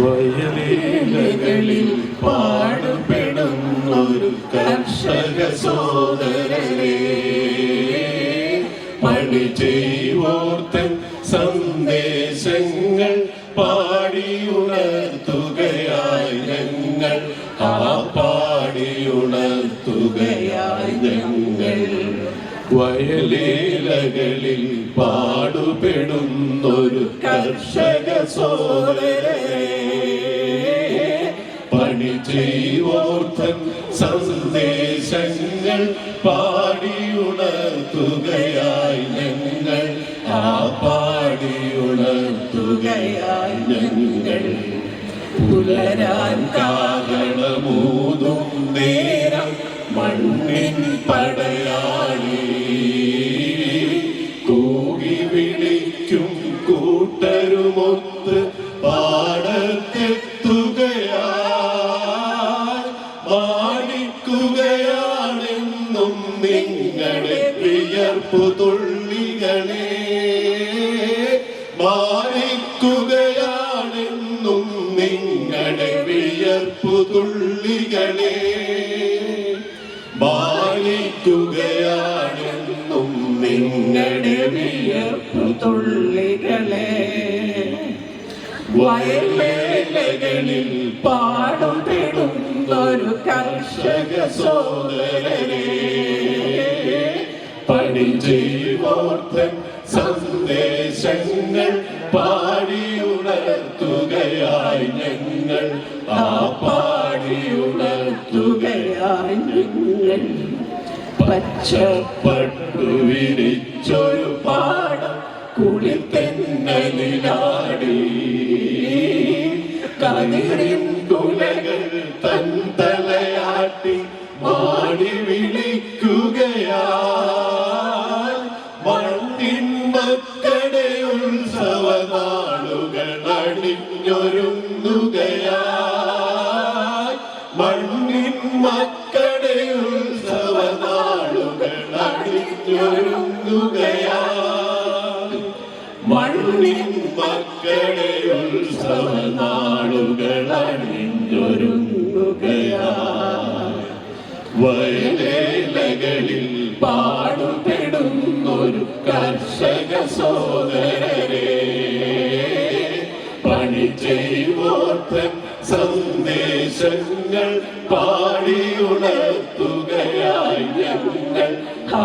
വയലേലകളിൽ പാടുപെടുന്നൊരു കർഷക സോദരരെ പണി ചെയ്യോർത്തൻ സന്ദേശങ്ങൾ പാടിയുണർത്തുകയായി ഞങ്ങൾ. ആ പാടിയുണർത്തുകയായി ഞങ്ങൾ. വയലേലകളിൽ പാടുപെടുന്നൊരു കർഷക സോദരരെ പണി ചെയ്യോർത്തൻ സന്ദേശങ്ങൾ പാടിയുണർത്തുകയായി ഞങ്ങൾ. ആ പാടിയുണർത്തുകയായി ഞങ്ങൾ. പുലരാൻ കാരണമൂതും നേരം മണ്ണിൻ പടയാളി പാടത്തെത്തുകയാ മാണിക്കുകയാണെന്നും നിങ്ങളെ വിയർപ്പു തുള്ളികളെ. മാണിക്കുകയാണെന്നും നിങ്ങളെ വിയർപ്പു തുള്ളികളെ. മാണിക്കുകയാണെന്നും നിങ്ങളുടെ വിയർപ്പു തുള്ളികളെ. വയലേലകളിൽ ഒരു കർഷക സോദരനെ. പണി ചെയ്യോർത്തൻ സന്ദേശങ്ങൾ പാടിയുണർത്തുകയായി ഞങ്ങൾ. ആ പാടിയുണർത്തുകയായി ഞങ്ങൾ. പച്ചപ്പട്ടു വിരിച്ചൊരു പാടം കുളിത്തെന്നലിലാടി കതിരിൻ കുലകൾ തൻ തലയാട്ടി മാടി വിളിക്കുകയാ മണ്ണിൻ മക്കളുടെ ഉത്സവനാളുകൾ അണിഞ്ഞൊരുങ്ങുകയാ മണ്ണിൻ മക്കളുടെ മണ്ണിൻ മക്കളുടെ ഉത്സവനാളുകൾ അണിഞ്ഞൊരുങ്ങുകയാ വയലേലകളിൽ പാടുപെടുന്നൊരു കർഷക സോദരരെ പണി ചെയ്യുവോർത്തൻ സന്ദേശങ്ങൾ പാടിയുണർത്തുകയായി ഞങ്ങൾ. ആ